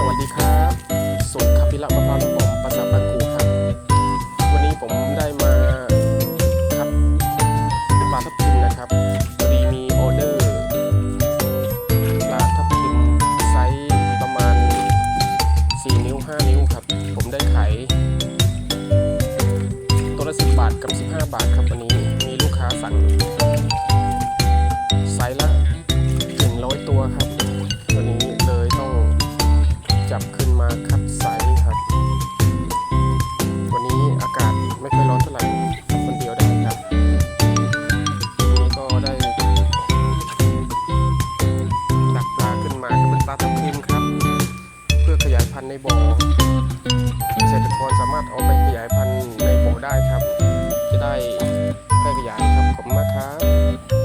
สวัสดีครับสุขพิระมะพร้าวน้ำหอมประสาทบางคูครับ วันนี้ผมได้มาครับปลาทับทิมนะครับพอดีมีออเดอร์ปลาทับทิมไซส์ประมาณ 4 นิ้ว 5 นิ้วครับ ผมได้ขายตัวละ 10 บาทกับ 15 บาทครับวันนี้มีลูกค้าสั่ง ปลาทับทิมครับ เพื่อขยายพันธุ์ในบ่อ เกษตรกรสามารถเอาไปขยายพันธุ์ในบ่อได้ครับ จะได้แพร่ขยายครับขอบคุณมากครับ